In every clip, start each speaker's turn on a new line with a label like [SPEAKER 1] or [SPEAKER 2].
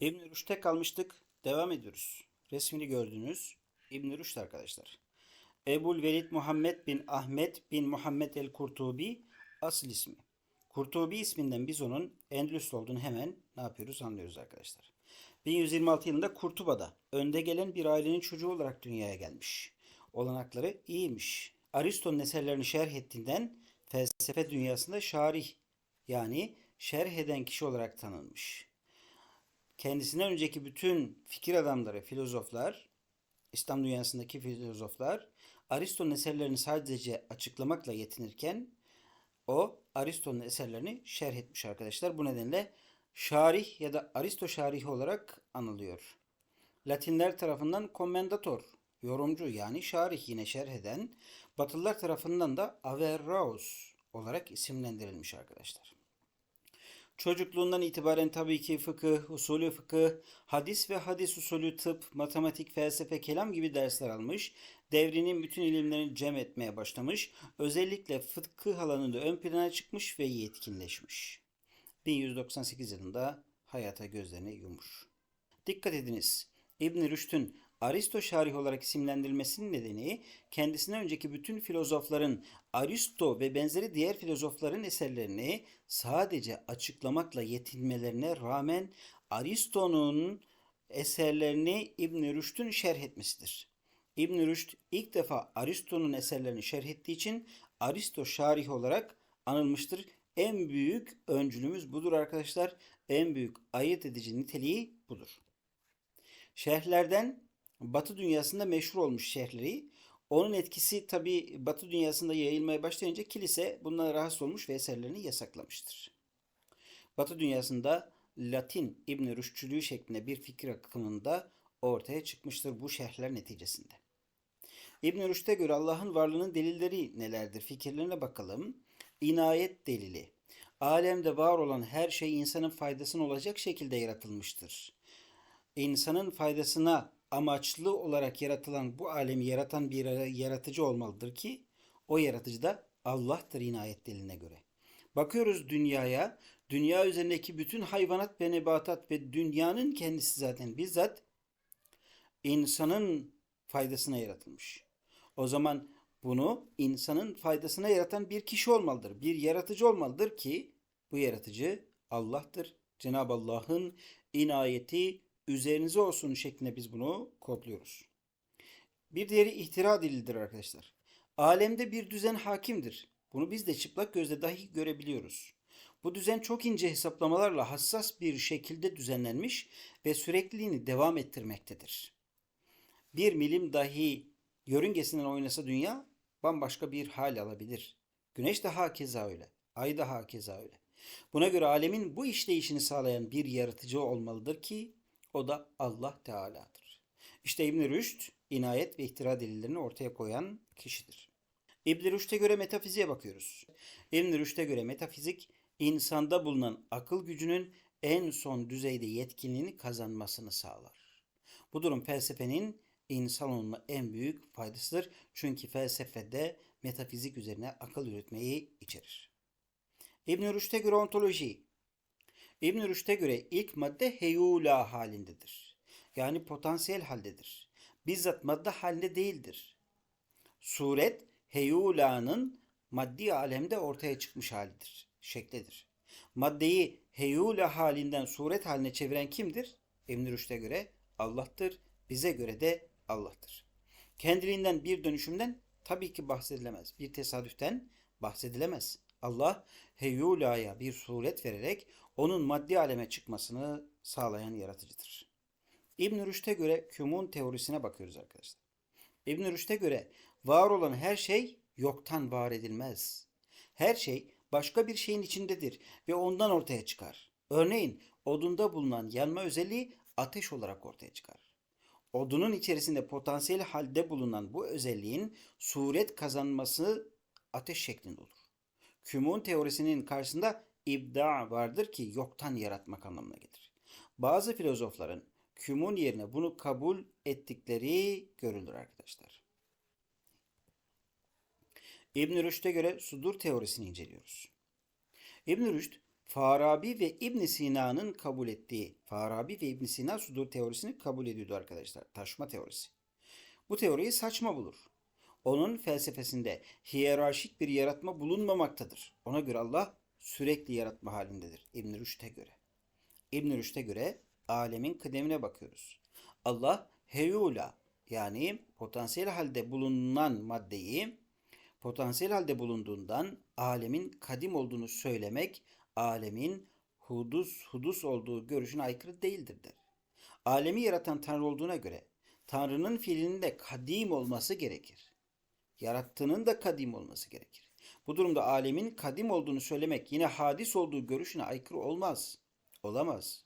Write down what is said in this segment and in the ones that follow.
[SPEAKER 1] İbn Rüşd'te kalmıştık. Devam ediyoruz. Resmini gördünüz. İbn Rüşd arkadaşlar. Ebul Velid Muhammed bin Ahmet bin Muhammed el Kurtubi asıl ismi. Kurtubi isminden biz onun Endülüs olduğunu hemen ne yapıyoruz anlıyoruz arkadaşlar. 1126 yılında Kurtuba'da önde gelen bir ailenin çocuğu olarak dünyaya gelmiş. Olanakları iyiymiş. Aristo'nun eserlerini şerh ettiğinden felsefe dünyasında şarih yani şerh eden kişi olarak tanınmış kendisinden önceki bütün fikir adamları, filozoflar, İslam dünyasındaki filozoflar Aristo'nun eserlerini sadece açıklamakla yetinirken o Aristo'nun eserlerini şerh etmiş arkadaşlar. Bu nedenle şarih ya da Aristo şarihi olarak anılıyor. Latinler tarafından commendator, yorumcu yani şarih yine şerh eden, Batılılar tarafından da averroes olarak isimlendirilmiş arkadaşlar. Çocukluğundan itibaren tabii ki fıkıh, usulü fıkıh, hadis ve hadis usulü tıp, matematik, felsefe, kelam gibi dersler almış. Devrinin bütün ilimlerini cem etmeye başlamış. Özellikle fıkıh alanında ön plana çıkmış ve yetkinleşmiş. 1198 yılında hayata gözlerini yummuş. Dikkat ediniz. İbn Rüşd'ün Aristo şarih olarak isimlendirilmesinin nedeni kendisinden önceki bütün filozofların Aristo ve benzeri diğer filozofların eserlerini sadece açıklamakla yetinmelerine rağmen Aristo'nun eserlerini İbn Rüşd'ün şerh etmesidir. İbn Rüşd ilk defa Aristo'nun eserlerini şerh ettiği için Aristo şarih olarak anılmıştır. En büyük öncülümüz budur arkadaşlar. En büyük ayırt edici niteliği budur. Şerhlerden Batı dünyasında meşhur olmuş şerhleri. Onun etkisi tabi Batı dünyasında yayılmaya başlayınca kilise bundan rahatsız olmuş ve eserlerini yasaklamıştır. Batı dünyasında Latin İbn Rüşdçülüğü şeklinde bir fikir akımında ortaya çıkmıştır bu şerhler neticesinde. İbn Rüşd'e göre Allah'ın varlığının delilleri nelerdir? Fikirlerine bakalım. İnayet delili. Alemde var olan her şey insanın faydasına olacak şekilde yaratılmıştır. İnsanın faydasına amaçlı olarak yaratılan bu alemi yaratan bir yaratıcı olmalıdır ki o yaratıcı da Allah'tır inayet deliline göre. Bakıyoruz dünyaya, dünya üzerindeki bütün hayvanat ve nebatat ve dünyanın kendisi zaten bizzat insanın faydasına yaratılmış. O zaman bunu insanın faydasına yaratan bir kişi olmalıdır. Bir yaratıcı olmalıdır ki bu yaratıcı Allah'tır. Cenab-ı Allah'ın inayeti üzerinize olsun şeklinde biz bunu kodluyoruz. Bir diğeri ihtira dilidir arkadaşlar. Alemde bir düzen hakimdir. Bunu biz de çıplak gözle dahi görebiliyoruz. Bu düzen çok ince hesaplamalarla hassas bir şekilde düzenlenmiş ve sürekliliğini devam ettirmektedir. Bir milim dahi yörüngesinden oynasa dünya bambaşka bir hal alabilir. Güneş de hakeza öyle. Ay da hakeza öyle. Buna göre alemin bu işleyişini sağlayan bir yaratıcı olmalıdır ki o da Allah Teala'dır. İşte İbn Rüşd inayet ve ihtira delillerini ortaya koyan kişidir. İbn Rüşd'e göre metafiziğe bakıyoruz. İbn Rüşd'e göre metafizik insanda bulunan akıl gücünün en son düzeyde yetkinliğini kazanmasını sağlar. Bu durum felsefenin insanoğluna en büyük faydasıdır. Çünkü felsefede metafizik üzerine akıl üretmeyi içerir. İbn Rüşd'e göre ontoloji İbn Rüşd'e göre ilk madde heyula halindedir. Yani potansiyel haldedir. Bizzat madde halinde değildir. Suret heyulanın maddi alemde ortaya çıkmış halidir, şeklidir. Maddeyi heyula halinden suret haline çeviren kimdir? İbn Rüşd'e göre Allah'tır, bize göre de Allah'tır. Kendiliğinden bir dönüşümden tabii ki bahsedilemez. Bir tesadüften bahsedilemez. Allah heyulaya bir suret vererek onun maddi aleme çıkmasını sağlayan yaratıcıdır. İbn Rüşd'e göre kümun teorisine bakıyoruz arkadaşlar. İbn Rüşd'e göre var olan her şey yoktan var edilmez. Her şey başka bir şeyin içindedir ve ondan ortaya çıkar. Örneğin odunda bulunan yanma özelliği ateş olarak ortaya çıkar. Odunun içerisinde potansiyel halde bulunan bu özelliğin suret kazanması ateş şeklinde olur. Kümun teorisinin karşısında ibda vardır ki yoktan yaratmak anlamına gelir. Bazı filozofların kümun yerine bunu kabul ettikleri görülür arkadaşlar. İbn Rüşd'e göre sudur teorisini inceliyoruz. İbn Rüşd Farabi ve İbn Sina'nın kabul ettiği, Farabi ve İbn Sina sudur teorisini kabul ediyordu arkadaşlar. Taşma teorisi. Bu teoriyi saçma bulur. Onun felsefesinde hiyerarşik bir yaratma bulunmamaktadır. Ona göre Allah sürekli yaratma halindedir. İbn Rüşd'e göre. İbn Rüşd'e göre alemin kıdemine bakıyoruz. Allah heyula yani potansiyel halde bulunan maddeyi potansiyel halde bulunduğundan alemin kadim olduğunu söylemek alemin hudus hudus olduğu görüşüne aykırı değildir der. Alemi yaratan Tanrı olduğuna göre Tanrı'nın fiilinin de kadim olması gerekir. Yarattığının da kadim olması gerekir. Bu durumda alemin kadim olduğunu söylemek yine hadis olduğu görüşüne aykırı olmaz. Olamaz.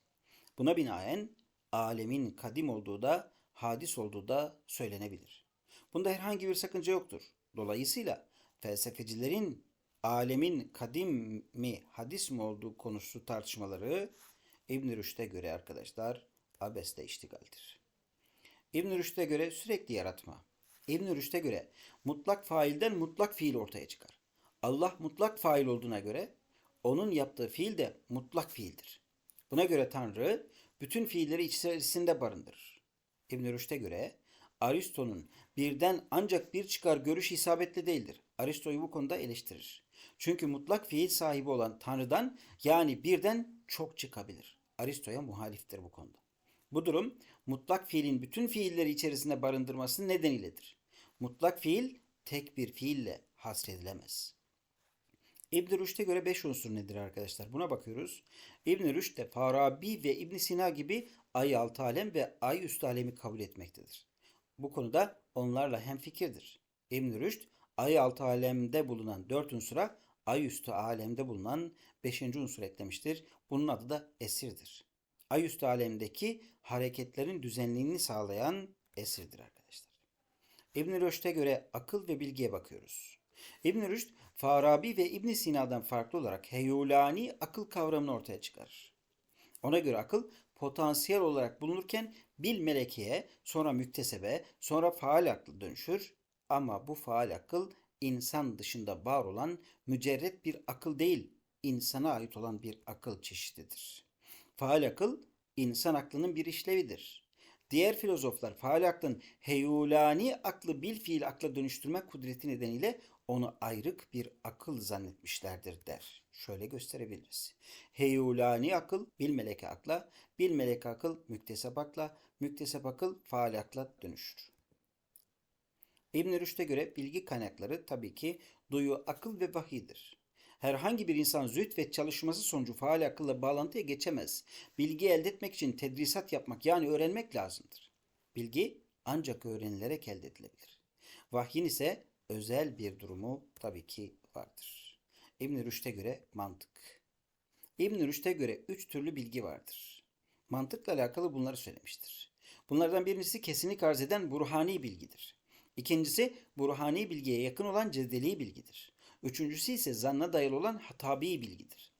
[SPEAKER 1] Buna binaen alemin kadim olduğu da hadis olduğu da söylenebilir. Bunda herhangi bir sakınca yoktur. Dolayısıyla felsefecilerin alemin kadim mi hadis mi olduğu konusu tartışmaları İbn Rüşd'e göre arkadaşlar abeste iştigaldir. İbn Rüşd'e göre sürekli yaratma. İbn Rüşd'e göre mutlak failden mutlak fiil ortaya çıkar. Allah mutlak fail olduğuna göre onun yaptığı fiil de mutlak fiildir. Buna göre Tanrı bütün fiilleri içerisinde barındırır. İbn Rüşd'e göre Aristo'nun birden ancak bir çıkar görüşü isabetli değildir. Aristo'yu bu konuda eleştirir. Çünkü mutlak fiil sahibi olan Tanrı'dan yani birden çok çıkabilir. Aristo'ya muhaliftir bu konuda. Bu durum mutlak fiilin bütün fiilleri içerisinde barındırması nedeniyledir. Mutlak fiil tek bir fiille hasredilemez. İbn Rüşd'e göre beş unsur nedir arkadaşlar? Buna bakıyoruz. İbn Rüşd de Farabi ve İbn Sina gibi ay altı alem ve ay üstü alemi kabul etmektedir. Bu konuda onlarla hemfikirdir. İbn Rüşd ay altı alemde bulunan dört unsura ay üstü alemde bulunan beşinci unsur eklemiştir. Bunun adı da esirdir. Ay üstü alemdeki hareketlerin düzenliğini sağlayan esirdir arkadaşlar. İbn Rüşd'e göre akıl ve bilgiye bakıyoruz. İbn Rüşd, Farabi ve İbn Sina'dan farklı olarak heyulani akıl kavramını ortaya çıkarır. Ona göre akıl potansiyel olarak bulunurken bil melekeye, sonra müktesebe, sonra faal aklı dönüşür. Ama bu faal akıl insan dışında var olan mücerret bir akıl değil, insana ait olan bir akıl çeşididir. Faal akıl insan aklının bir işlevidir. Diğer filozoflar faal aklın heyulani aklı bil fiil akla dönüştürme kudreti nedeniyle onu ayrık bir akıl zannetmişlerdir der. Şöyle gösterebiliriz. Heyulani akıl bil meleke akla, bil meleke akıl müktesep akla, müktesep akıl faal akla dönüşür. İbn Rüşd'e göre bilgi kaynakları tabii ki duyu, akıl ve vahiydir. Herhangi bir insan züht ve çalışması sonucu faal akılla bağlantıya geçemez. Bilgi elde etmek için tedrisat yapmak yani öğrenmek lazımdır. Bilgi ancak öğrenilerek elde edilebilir. Vahyin ise özel bir durumu tabii ki vardır. İbn Rüşd'e göre mantık. İbn Rüşd'e göre üç türlü bilgi vardır. Mantıkla alakalı bunları söylemiştir. Bunlardan birincisi kesinlik arz eden burhani bilgidir. İkincisi burhani bilgiye yakın olan cedeli bilgidir. Üçüncüsü ise zanna dayalı olan hatabi bilgidir.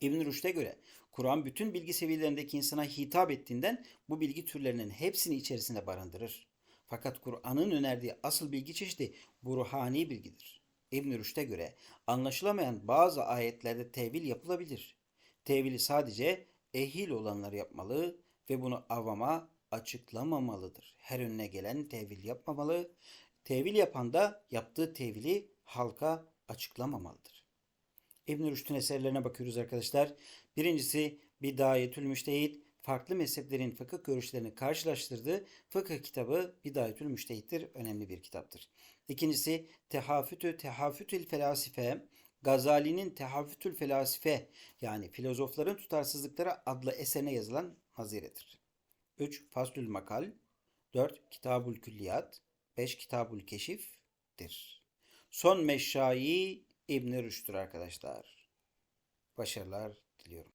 [SPEAKER 1] İbn Rüşd'e göre Kur'an bütün bilgi seviyelerindeki insana hitap ettiğinden bu bilgi türlerinin hepsini içerisinde barındırır. Fakat Kur'an'ın önerdiği asıl bilgi çeşidi burhani bilgidir. İbn Rüşd'e göre anlaşılamayan bazı ayetlerde tevil yapılabilir. Tevili sadece ehil olanlar yapmalı ve bunu avama açıklamamalıdır. Her önüne gelen tevil yapmamalı. Tevil yapan da yaptığı tevili halka açıklamamalıdır. İbn Rüşd'ün eserlerine bakıyoruz arkadaşlar. Birincisi Bidayetül Müştehid, farklı mezheplerin fıkıh görüşlerini karşılaştırdığı fıkıh kitabı Bidayetül Müştehid'dir. Önemli bir kitaptır. İkincisi Tehafütü Tehafütül Felasife, Gazali'nin Tehafütül Felasife yani filozofların tutarsızlıkları adlı eserine yazılan haziredir. 3. Faslül Makal 4. Kitabul Külliyat 5. Kitabul Keşif'tir. Son meşşai İbn Rüşd'tür arkadaşlar. Başarılar diliyorum.